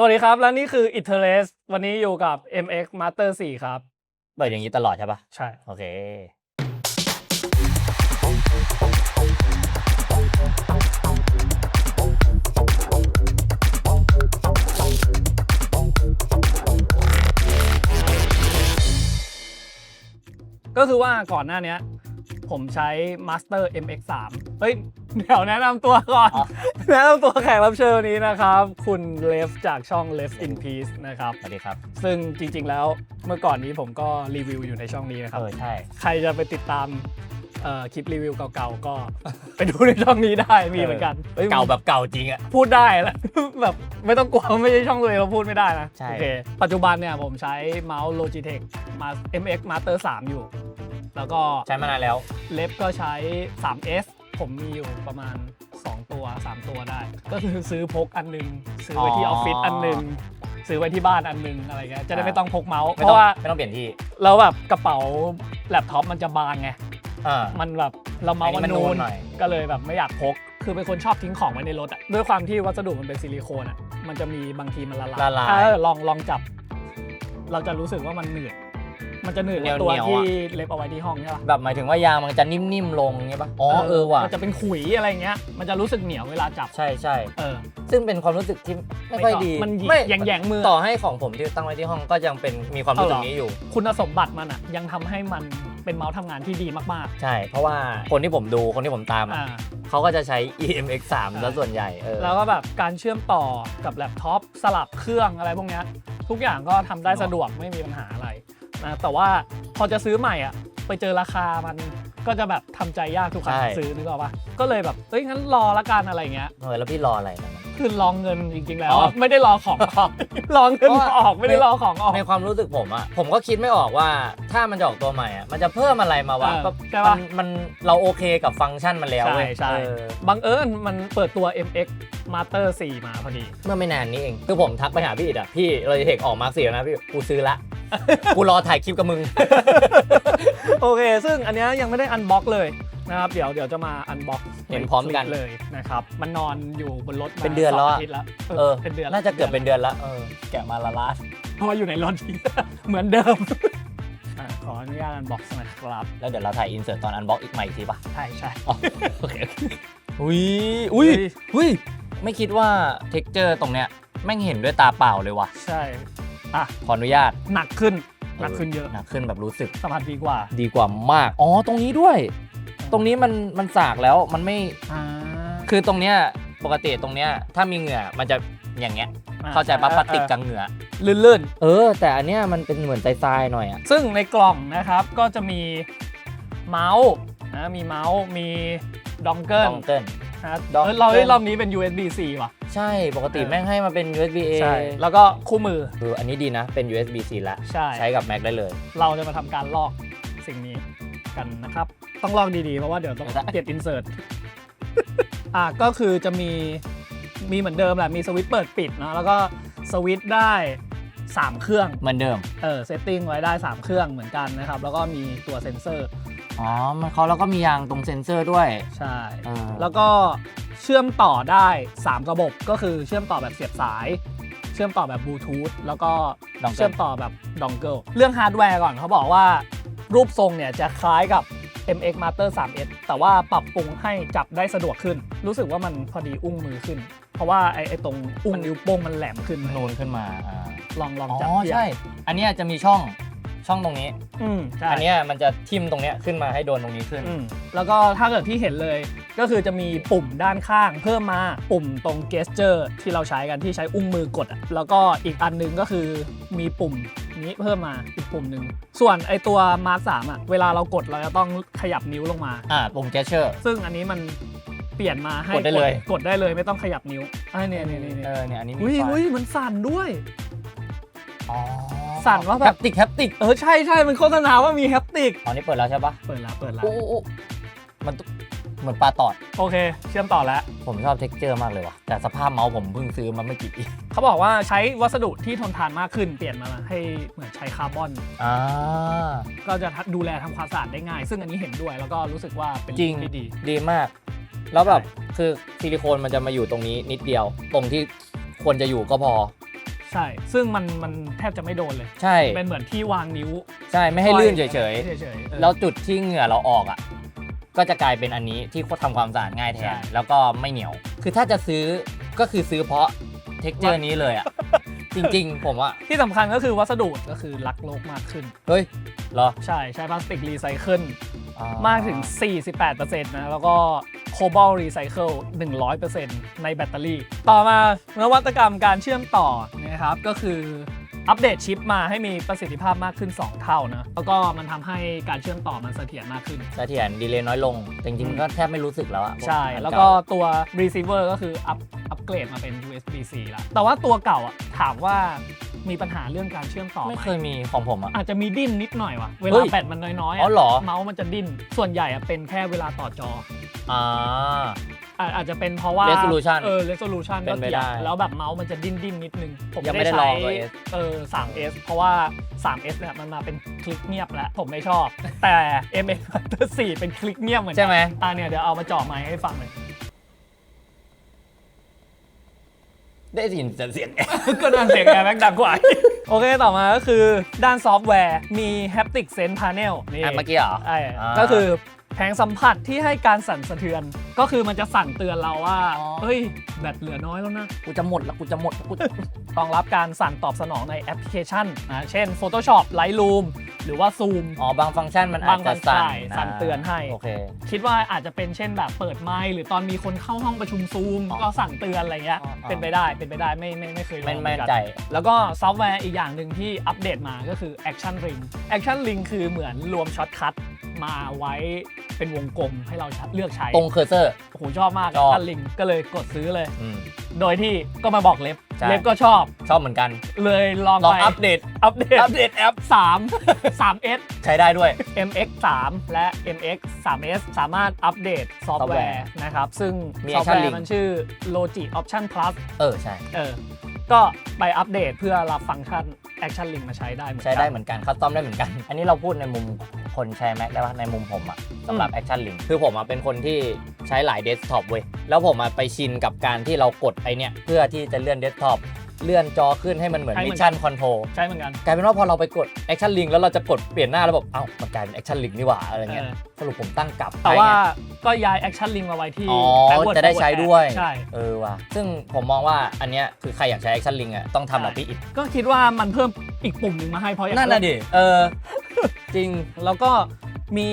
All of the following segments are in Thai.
สวัสดีครับ และนี่คือ i t e r a c e วันนี้อยู่กับ MX Master 4 ครับ เปิดอย่างนี้ตลอดใช่ปะใช่ โอเค ก็คือว่าก่อนหน้าเนี้ย ผมใช้ Master MX 3 เฮ้ย เดี๋ยวแนะนำตัวก่อนอ๋อแนะนำตัวแขกรับเชิญวันนี้นะครับ คุณเลฟจากช่อง Left in Peace นะครับ สวัสดีครับ ซึ่งจริงๆแล้วเมื่อก่อนนี้ผมก็รีวิวอยู่ในช่องนี้นะครับ เออ ใช่ ใครจะไปติดตามเอ่อคลิปรีวิวเก่าๆ ก็ ไปดูในช่องนี้ได้มีเหมือนกันอ้ยเก่าแบบเก่าจริงอะ พูดได้แล้วแบบไม่ต้องกลัวไม่ใช่ช่องตัวเองเราพูดไม่ได้นะใช่ โอเคปัจจุบันเนี่ยผมใช้เมาส์ Logitech มา MX Master 3 อยู่ แล้วก็ใช้มานานแล้ว เล็บก็ใช้ 3S ผมมีอยู่ประมาณ 2 ตัว 3 ตัวได้ ก็คือซื้อพกอันหนึง ซื้อไว้ที่ออ๋ออฟฟิศอันหนึง ซื้อไว้ที่บ้านอันหนึงอะไรเงี้ยจะได้อ่าไม่ต้องพกเมาส์ไม่เพต้องราะว่าไม่ต้องเปลี่ยนที่แล้วแบบกระเป๋าแล็ปท็อปมันจะบานไง อ่า มันแบบเราเมาส์อันนี้มันมันนูนูนนหน่อย ก็เลยแบบไม่อยากพก คือเป็นคนชอบทิ้งของไว้ในรถอะด้วยความที่วัสดุมันเป็นซิลิโคนอะมันจะมีบางทีมันละลายละลาย เออลองลองจับ เราจะรู้สึกว่ามันหนืด มันจะหนืดกว่าตัวเหนียวๆที่อะเล็บเอาไว้ที่ห้องใช่ปะแบบหมายถึงว่ายางมันจะนิ่มๆลงเงี้ยปะอ๋อเออว่ะมันจะเป็นขุยอะไรเงี้ย มันจะรู้สึกเหนียวเวลาจับ ใช่ใช่เออ ซึ่งเป็นความรู้สึกที่ไม่ค่อยดีมันหยิกไม่แหย่งๆมือต่อให้ของผมที่ตั้งไว้ที่ห้องก็ยังเป็นมีความรู้สึกเอาเหรอ นี้อยู่ คุณสมบัติมันอะยังทำให้มันเป็นเมาส์ทำงานที่ดีมากใช่ เพราะว่าคนที่ผมดูคนที่ผมตามๆอะอ่า เขาก็จะใช้ EMX 3แล้วส่วนใหญ่เออ แล้วก็แบบการเชื่อมต่อกับแล็ปท็อปสลับเครื่องอะไรพวกเนี้ยทุกอย่างก็ทำได้สะดวกไม่มีปัญหาอะไร นะแต่ว่าพอจะซื้อใหม่อะไปเจอราคามันก็จะแบบทำใจยากทุกครั้งใช่ซื้อนึกออกปะก็เลยแบบเอ้ยงั้นรอละกันอะไรเงี้ยเออแล้วพี่รออะไรนะ คือลองเงินจริงๆแล้ว อ๋ออะไม่ได้รอของออกรอเงินเพราะว่าออกไม่ได้รอของออก ในความรู้สึกผมอะผมก็คิดไม่ออกว่าถ้ามันจะออกตัวใหม่อะมันจะเพิ่มอะไรมาวะเออก็ใช่มัปะนมันเราโอเคกับฟังก์ชันมันแล้วใช่เว้ยใช่ เออบังเอิญมันเปิดตัว MX Master 4 มาพอดี เมื่อไม่นานนี้เอง คือผมทักไปหาพี่อิดอะพี่เราจะเทคออกมาร์คสี่แล้วนะพี่กูซื้อละ กูรอถ่ายคลิปกับมึง โอเค ซึ่งอันเนี้ยยังไม่ได้อันบ็อกเลย นะครับเดี๋ยวเดี๋ยวจะมาอันบ็อกเห็นพร้อมกันเลยนะครับมันนอนอยู่บนรถมาเป็นเดือนแล้วสงอะอาทิตย์แล้วเออเป็นเดือนน่าจะเกือบเป็นเดือนละเออแกะมาละลาดเพราะว่าอยู่ในรถ เหมือนเดิมอะขออนุญาตอันบ็อกซ์นะครับแล้วเดี๋ยวเราถ่ายอินเสิร์ตตอนอันบ็อกอีกใหม่อีกทีป่ะใช่ใช่ อ๋อโอเคอุ้ยอุ้ยเฮ้ยอุ้ยไม่คิดว่าเท็กเจอร์ตรงเนี้ยแม่งเห็นด้วยตาเปล่าเลยว่ะใช่อะขออนุญาตหนักขึ้นหนักขึ้นเยอะหนักขึ้นแบบรู้สึกสัมผัสดีกว่า ดีกว่ามาก อ๋อ ตรงนี้ด้วย ตรงนี้มันมันสากแล้วมันไม่อ่า คือตรงเนี้ยปกติตรงเนี้ยถ้ามีเหงื่อมันจะอย่างเงี้ยอะเข้าใจปะเออพลาสติกกับเหงื่อ ลื่นเออ แต่อันเนี้ยมันเป็นเหมือนทรายๆหน่อยอะๆ ซึ่งในกล่องนะครับก็จะมีเมาส์นะมีเมาส์มีดองเกิลต้องเต้น นะดองเออเราเกิลรอบนี้เป็น USB C ว่ะ ใช่ปกติเออ แม่งให้มาเป็น USB A ใช่แล้วก็คู่มือคืออันนี้ดีนะเป็น USB C ละใช่ ใช้กับ Mac ได้เลย เราจะมาทำการลอกสิ่งนี้กันนะครับ ต้องลอกดีๆ เพราะว่าเดี๋ยวต้องได้เก็บอินเสิร์ตอะก็คือจะมีมีเหมือนเดิมแหละมีสวิตช์เปิดปิดเนอะแล้วก็สวิตช์ได้ 3 เครื่องเหมือนเดิม เออเซตติ้งไว้ได้ 3 เครื่องเหมือนกันนะครับ แล้วก็มีตัวเซ็นเซอร์ อ๋อ มันเขาแล้วก็มียางตรงเซ็นเซอร์ด้วย ใช่ เออ แล้วก็เชื่อมต่อได้ 3 ระบบก็คือเชื่อมต่อแบบเสียบสาย เชื่อมต่อแบบบลูทูธแล้วก็ดองเกิล เชื่อมต่อแบบดองเกิลเรื่องฮาร์ดแวร์ก่อนเขาบอกว่ารูปทรงเนี่ยจะคล้ายกับ MX Master 3S แต่ว่าปรับปรุงให้จับได้สะดวกขึ้น รู้สึกว่ามันพอดีอุ้งมือขึ้น เพราะว่าไอ้ไอ้ตรงอุ้งนิ้วโป้งมันแหลมขึ้นนูนขึ้นมาอ่าลองลองอ๋จับอเทียบใช่ อันเนี้ยจะมีช่องช่องตรงนี้ อืมใช่ อันเนี้ยมันจะทิ่มตรงเนี้ยขึ้นมาให้โดนตรงนี้ขึ้น อืมแล้วก็ถ้าเกิดที่เห็นเลยก็คือจะมีปุ่มด้านข้างเพิ่มมาปุ่มตรง gesture ที่เราใช้กันที่ใช้อุ้งมือกดอะแล้วก็อีกอันหนึงก็คือมีปุ่ม นี้เพิ่มมาอีกปุ่มหนึ่ง ส่วนไอตัว Mark 3อะ เวลาเรากดเราจะต้องขยับนิ้วลงมา อ่าปุ่ม gesture ซึ่งอันนี้มันเปลี่ยนมาให้กดได้เลย กดได้เลยไม่ต้องขยับนิ้วไอ้เนี่ยเนี่ยเนี่ยเอเนี่ยอเนี่ยอันนี้มีอุ้ยไฟอุ้ยมันสั่นด้วย อ๋อสั่นว่าแบบ แฮปติกแฮปติกเออใช่ใช่มันโฆษณาว่ามีแฮปติก อ๋อนี่เปิดแล้วใช่ปะเปิดแล้วเปิดแล้วอู้อู้อู้มันตุ๊ เหมือนปลาตอด โอเค เชื่อมต่อแล้ว ผมชอบเท็กเจอร์มากเลยว่ะ แต่สภาพเมาส์ผมเพิ่งซื้อมาไม่กี่ปีเขาบอกว่าใช้วัสดุที่ทนทานมากขึ้นเปลี่ยนมาให้เหมือนใช้คาร์บอน อ่า ก็จะดูแลทำความสะอาดได้ง่าย ซึ่งอันนี้เห็นด้วยแล้วก็รู้สึกว่าเป็นจริงเองที่ดี ดีมาก แล้วแบบใช่คือซิลิโคนมันจะมาอยู่ตรงนี้นิดเดียว ตรงที่ควรจะอยู่ก็พอ ใช่ ซึ่งมันมันแทบจะไม่โดนเลย ใช่ เป็นเหมือนที่วางนิ้ว ใช่ ไม่ให้ลื่นเฉยเฉยๆเออๆแล้วจุดที่เหงื่อเราออกอะ ก็จะกลายเป็นอันนี้ที่ทำความสะอาดง่ายแทใช่นแล้วก็ไม่เหนียว คือถ้าจะซื้อก็คือซื้อเพราะเท็กเจอร์นี้เลยอะ จริงๆ ผมว่าที่สำคัญก็คือวัสดุก็คือรักโลกมากขึ้น เฮ้ยเหรอใช่ใช้พลาสติกรีไซเคิลอ๋อมากถึง 48%นะแล้วก็โคบอลรีไซเคิล100%ในแบตเตอรี่ ต่อมานวัตกรรมการเชื่อมต่อนะครับก็คือ อัปเดตชิปมาให้มีประสิทธิภาพมากขึ้น 2 เท่านะ แล้วก็มันทำให้การเชื่อมต่อมันเสถียรมากขึ้น เสถียรดีเลย์น้อยลงแต่จริงๆมันก็แทบไม่รู้สึกแล้วอะใช่ อันแล้วเาก็ตัว receiver ก็คืออัพอัปเกรดมาเป็น USB-C แล้ว แต่ว่าตัวเก่าอะถามว่ามีปัญหาเรื่องการเชื่อมต่อไหม ไม่เคยมีของผมอะ อาจจะมีดิ้นนิดหน่อยว่ะ เวเฮ้ลายแบตมันน้อยๆอ๋อะอเหรอ เมาส์มันจะดิ้น ส่วนใหญ่อะเป็นแค่เวลาต่อจอ อ่า อะอาจจะเป็นเพราะว่า Resolution เออ resolution เป็ก็นไปเกี่ยวได้แล้วแบบเมาส์มันจะดิ้นดิ้นๆนิดนึง ผมยังไม่ได้ลองตัว S เออ 3S เพราะว่า 3S เนี่ยมันมาเป็นคลิกเงียบแล้วผมไม่ชอบ แต่ MX Factor 4เป็นคลิกเงียบเหมือนกัใช่ไหม อะเนี่ยเดี๋ยวเอามาจ่อไมค์ให้ฟังเลยได้ยินแต่เสียงก็ดันเสียงแอร์แม็กดังกว่า โอเคต่อมาก็คือด้านซอฟต์แวร์มี Haptic Sense Panel นี่อะเมื่อกี้เหรอไอ้อ่า ก็คือ แผงสัมผัสที่ให้การสั่นสะเทือน ก็คือมันจะสั่นเตือนเราว่า อ๋อ เฮ้ย แบตเหลือน้อยแล้วนะ กูจะหมดแล้วกูจะหมดแล้วกูจะรองรับการสั่นตอบสนองในแอปพลิเคชันนะเช่น Photoshop Lightroom หรือว่า Zoom อ๋อบางฟังก์ชันมันอาจจะบางฟังก์ชัสั่นนสั่นเตือนให้ โอเค คิดว่าอาจจะเป็นเช่นแบบเปิดไมค์หรือตอนมีคนเข้าห้องประชุมซูมอ๋อก็สั่นเตือนอะไรเงี้ย อ๋ออ๋อ เป็นไปได้เป็นไปได้ไม่ไม่ไม่เคยลองไม่เหไม่มือนกัใจ แล้วก็ซอฟต์แวร์อีกอย่างหนึ่งที่อัปเดตมาก็คือ Action Ring Action Ring คือเหมือนรวมช็อตคัท มาไว้เป็นวงกลมให้เราเลือกใช้ตรงเคอร์เซอร์ โอ้โหชอบมากชอบ Action Ring ก็เลยกดซื้อเลย อืม โดยที่ก็มาบอกเล็บ ใช่ เล็บก็ชอบ ชอบเหมือนกัน เลยลองลองไปอัปเดต อัปเดตอัปเดตแอป 3 3S ใช้ได้ด้วย MX 3และ MX 3S สามารถอัปเดตซอฟต์แวซอฟต์แวร์ร์นะครับ ซึ่งมีซอฟต์แว Action ร์ Link มันชื่อ Logi Option Plus เออ ใช่ เออ ก็ไปอัปเดตเพื่อรับฟังก์ชัน แอคชั่นลิงมาใช้ได้เหมือนใช้กัน ได้เหมือนกันคัสตอมได้เหมือนกัน อันนี้เราพูดในมุมคนใช้ Mac ได้ปะในมุมผมอะสำหรับ Action Link คือผมอะเป็นคนที่ใช้หลายเดสก์ท็อปเว้ย แล้วผมอะไปชินกับการที่เรากดไอเนี้ยเพื่อที่จะเลื่อนเดสก์ท็อป เลื่อนจอขึ้นให้มันเหมือนใช่เหมืมิอนชชั่นคอนโทรใช้เหมือนกัน กลายเป็นว่าพอเราไปกด Action Link แล้วเราจะกดเปลี่ยนหน้าแล้วแบบเอ้ามันกลายเป็น Action Link นี่หว่าอะไรเงี้ยเออ สรุปผมตั้งกลับแต่ว่าไปไง ก็ย้าย Action Link มาไว้ที่ อ๋อ backward จะได้ใช้ forward ด้วย ใช่ เออว่ะซึ่งผมมองว่าอันเนี้ยคือใครอยากใช้ Action Link อะต้องทำแบบพี่อิดก็คิดว่ามันเพิ่มอีกปุ่มหนึ่งมาให้เพราะอยากนั่นน่ะดิ เออ จริง แล้วก็มี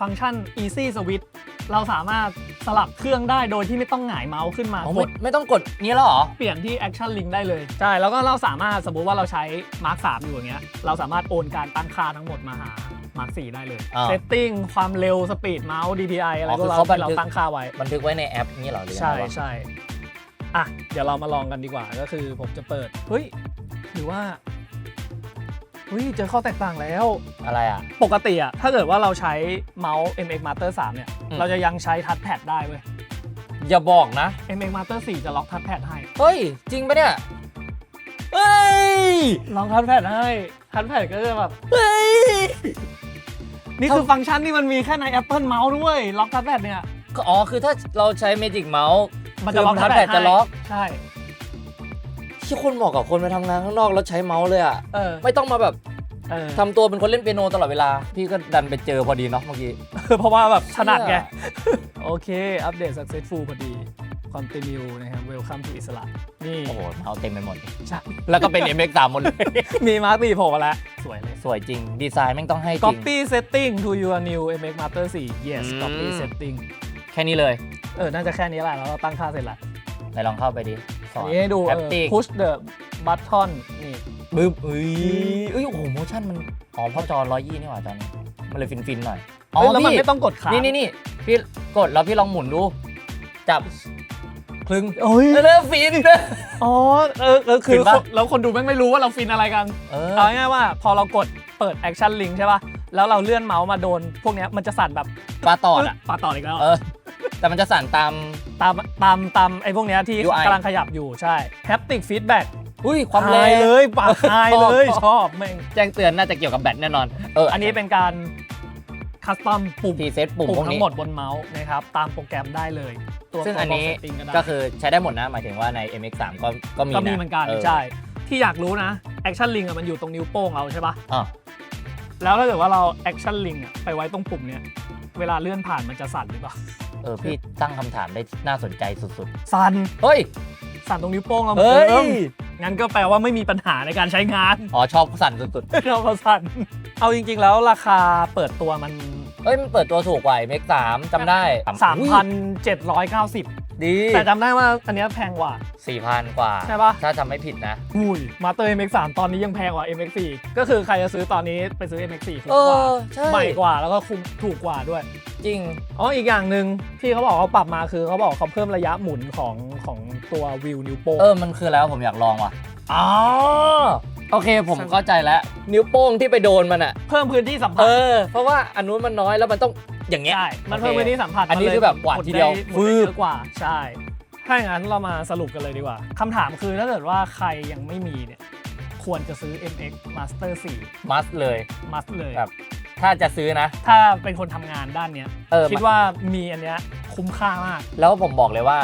ฟังก์ชัน Easy Switch เราสามารถสลับเครื่องได้โดยที่ไม่ต้องหงายเมาส์ขึ้นมาอ๋อกไม่ดไม่ต้องกดนี้แล้วเหรอ เปลี่ยนที่ Action Link ได้เลยใช่แล้วก็เราสามารถสมมุติว่าเราใช้ Mark 3อยู่อย่างเงี้ยเราสามารถโอนการตั้งค่าทั้งหมดมาหา Mark 4ได้เลยอ่า Setting ความเร็วสปีดเมาส์ DPI อะไรอ๋อพวคืกอเราเขาบันที่เราทึกตั้งค่าไว้ บันทึกไว้ในแอปนี้เหรอหรือยังใช่ไงวะใช่อะ เดี๋ยวเรามาลองกันดีกว่าก็คือผมจะเปิด เฮ้ย หรือว่า เฮ้ยเจอข้อแตกต่างแล้ว อะไรอะ ปกติอะถ้าเกิดว่าเราใช้เมาส์ MX Master 3 เนี่ย อืม เราจะยังใช้ทัชแพดได้เว้ย อย่าบอกนะ MX Master 4 จะล็อกทัชแพดให้ เฮ้ย จริงปะเนี่ย เฮ้ย ล็อกทัชแพดให้ ทัชแพดก็จะแบบ เฮ้ย นี่คือฟังก์ชันที่มันมีแค่ใน Apple Mouse ด้วย ล็อกทัชแพดเนี่ยก็อ๋อ คือถ้าเราใช้ Magic Mouse มันจะล็อก คือทัช touchpad แพดจะล็อกใช่ ที่คนเหมาะกับคนไปทำงานข้างนอกแล้วใช้เมาส์เลยอะเออไม่ต้องมาแบบเออทำตัวเป็นคนเล่นเปียโนตลอดเวลา พี่ก็ดันไปเจอพอดีเนาะเมื่อกี้ เพราะว่าแบบถนัดไงเชี่ยโอเค อัปเดต successful พอดี continue นะครับ welcome to อิสระ นี่ โอ้โหเมาส์เต็มไปหมด ใช่ แล้วก็เป็น MX3 หมดเลย มีมาร์คตีโผล่มาแล้ว สวยเลย สวยจริง ดีไซน์แม่งต้องให้จริง copy setting to your new MX Master 4 yes อืม copy setting แค่นี้เลย เออ น่าจะแค่นี้แหละแล้วเราตั้งค่าเสร็จละ ไหนลองเข้าไปดิ สอัอนนนี้ให้ดูเอแออปติก push the button นี่ บึ้บเอ้ยเอ้ยโอ้โหโมชั่นมันอ๋อเพราะจอร้อยยี่นี่หว่าจอนี้มันเลยฟินๆหน่อยอ๋อเฮ้ยแล้วมันพี่ไม่ต้องกดค้างนี่นี่นี่พี่กดแล้วพี่ลองหมุนดู จับคลึงโอ้ย เริ่มฟิน อ๋อ เออเออคือฟินปะ คนแล้วคนดูแม่งไม่รู้ว่าเราฟินอะไรกัน เออเอาง่ายๆว่าพอเรากดเปิด action link ใช่ป่ะ แล้วเราเลื่อนเมาส์มาโดน พวกเนี้ยมันจะสั่นแบบปลาตอดอะ ปาต่ออีกแล้ว เออ แต่มันจะสั่นตาม ตามตามตามไอ้พวกเนี้ยที่ UI กำลังขยับอยู่ใช่ haptic feedback อุ้ยความแรหายงเลยปากหายเลยชอบชอบแม่งแจ้งเตือนน่าจะเกี่ยวกับแบตแน่นอน เอออันนี้เป็นการคัสตอมปุ่มพรีเซตปุ่มปุ่มพวกทั้นี้งหมดบนเมาส์นะครับตามโปรแกรมได้เลยตัวซึ่งอันนี้ global setting ได้ ก็คือใช้ได้หมดนะ หมายถึงว่าใน MX3 ก็ก็มีก็มีนะเหมือนกันออใช่ ที่อยากรู้นะแอคชั่นลิงอะมันอยู่ตรงนิ้วโป้งเราใช่ปะอะแล้วถ้าเกิดว่าเราแอคชั่นลิงอะไปไว้ตรงปุ่มเนี้ย เวลาเลื่อนผ่านมันจะสั่นหรือเปล่า เออพี่ตั้งคำถามได้น่าสนใจสุดสั่น ๆ เฮ้ย สั่นตรงนิ้วโป้งเราเหมืเฮ้อนยเดิมงั้นก็แปลว่าไม่มีปัญหาในการใช้งาน อ๋อชอบสั่นสุดเราก็สั่น เอาจริง ๆ แล้วราคาเปิดตัวมัน ๆ เฮ้ยมันเปิดตัวถูกกว่าเมกสามจำได้อุ๊ย3,790 ดีแต่จำได้ว่าอันเนี้ยแพงกว่า สี่พันกว่า ใช่ปะ ถ้าจำไม่ผิดนะ อุ้ยมาเตอร์ MX3 ตอนนี้ยังแพงกว่า MX4 ก็คือใครจะซื้อตอนนี้ไปซื้อ MX4 คุ้มเอกว่าอ ใช่ ใหม่กว่าแล้วก็คุ้มถูกกว่าด้วย จริง อ๋ออีกอย่างหนึ่งที่เขาบอกเขาปรับมาคือเขาบอกเขาเพิ่มระยะหมุนของของตัววิวนิ้วโป้งเออ มันคือแล้วผมอยากลองว่ะ อ๋อ โอเคผมเข้าใจแล้ว นิ้วโป้งที่ไปโดนมันอะเพิ่มพื้นที่สัมผัเอสอ เพราะว่าอันนู้นมันน้อยแล้วมันต้อง อย่างเงี้ย ใช่ มันโอเคเพิ่มพื้นที่สัมผัสอันนี้มัลคือแบบกวาดทีเดียวหมุนได้หมุนได้ฟืบเยอะกว่า ใช่ ถ้าอย่างนั้นเรามาสรุปกันเลยดีกว่าคำถามคือถ้าเกิดว่าใครยังไม่มีเนี่ย ควรจะซื้อ MX Master มัสเลย 4 Must เลย ครับ ถ้าจะซื้อนะ ถ้าเป็นคนทำงานด้านเนี้ย เออ คิดว่ามีอันเนี้ยคุ้มค่ามาก แล้วผมบอกเลยว่า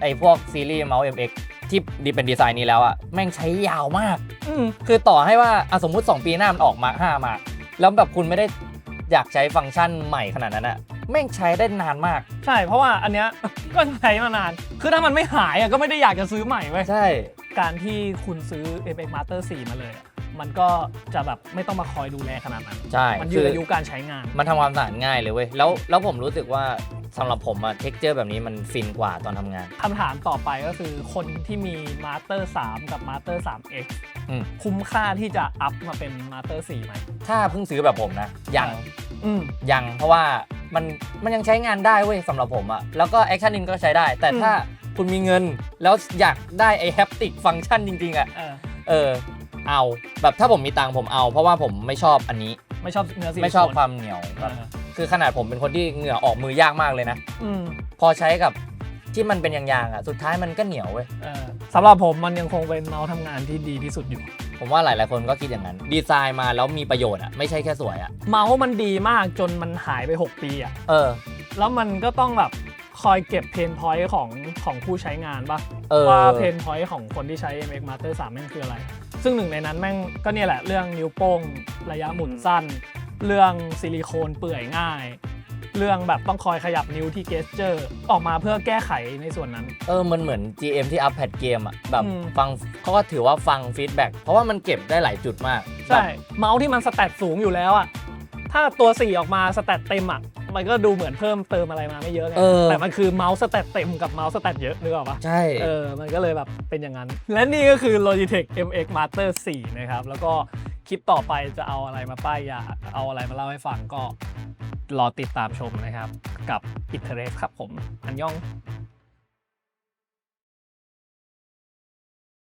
ไอ้พวกซีรีส์เมาส์ MX ที่ดีเป็นดีไซน์นี้แล้วอะแม่งใช้ยาวมาก อืม คือต่อให้ว่าอะสมมุติ 2 ปีหน้ามันออกมา 5 มา แล้วแบบคุณไม่ได้ อยากใช้ฟังก์ชันใหม่ขนาดนั้นอะแม่งใช้ได้นานมาก ใช่ เพราะว่าอันเนี้ย ก็ใช้มานาน คือถ้ามันไม่หายอะก็ไม่ได้อยากจะซื้อใหม่เว้ย ใช่ การที่คุณซื้อ MX Master 4 มาเลยอะมันก็จะแบบไม่ต้องมาคอยดูแลขนาดนั้น ใช่มันยืคืดออายุการใช้งาน มันทำความสะอาดง่ายเลยเว้ย แล้วแล้วผมรู้สึกว่าสำหรับผมอะเท็กเจอร์แบบนี้มันฟินกว่าตอนทำงาน คำถามต่อไปก็คือคนที่มี Master 3 กับ Master 3X อืม คุ้มค่าที่จะอัพมาเป็น Master 4ไหมถ้าเพิ่งซื้อแบบผมนะยังอืม ยังเพราะว่ามันมันยังใช้งานได้เว้ยสำหรับผมอะแล้วก็แอคชั่นนินก็ใช้ได้ แต่อืม ถ้าคุณมีเงินแล้วอยากได้ไอ้แฮปติกฟังก์ชันจริงๆอะเออเออเอาแบบถ้าผมมีตังค์ผมเอา เพราะว่าผมไม่ชอบอันนี้ ไม่ชอบเนื้อซิลิโคนไม่ชอบความเหนียวเอแบบอคือขนาดผมเป็นคนที่เหงื่อออกมือยากมากเลยนะ อืมพอใช้กับที่มันเป็นยางๆอะสุดท้ายมันก็เหนียวเว้ย เออ สำหรับผมมันยังคงเป็นเมาส์ทำงานที่ดีที่สุดอยู่ ผมว่าหลาย ๆ คนก็คิดอย่างนั้น ดีไซน์มาแล้วมีประโยชน์อะไม่ใช่แค่สวยอะเมาส์มันดีมากจนมันหายไป 6 ปีอะเออ แล้วมันก็ต้องแบบคอยเก็บเพนพอยต์ของของผู้ใช้งานปะเออ ว่าเพนพอยต์ของคนที่ใช้ MX Master 3แม่งคืออะไร ซึ่งหนึ่งในนั้นแม่งก็เนี่ยแหละเรื่องนิ้วโป้งระยะหมุนสั้น เรื่องซิลิโคนเปื่อยง่าย เรื่องแบบต้องคอยขยับนิ้วที่เกสเจอร์ ออกมาเพื่อแก้ไขในส่วนนั้น เออ มันเหมือน GM ที่อัพแพดเกมอะแบบอืม ฟังเขาก็ถือว่าฟังฟีดแบ็กเพราะว่ามันเก็บได้หลายจุดมากใช่เมาส์ที่มันสแตทสูงอยู่แล้วอะถ้าตัว 4 ออกมาสแตทเต็มอะมันก็ดูเหมือนเพิ่มเติมอะไรมาไม่เยอะไงเออ แต่มันคือเมาส์สแตทเต็มกับเมาส์สแตทเยอะนึกออกปะ ใช่ เออ มันก็เลยแบบเป็นอย่างนั้น และนี่ก็คือ Logitech MX Master 4 นะครับ แล้วก็ คลิปต่อไปจะเอาอะไรมาป้ายยาเอาอะไรมาเล่าให้ฟังก็รอติดตามชมนะครับ กับ i t e r a t e ครับผม อันยอง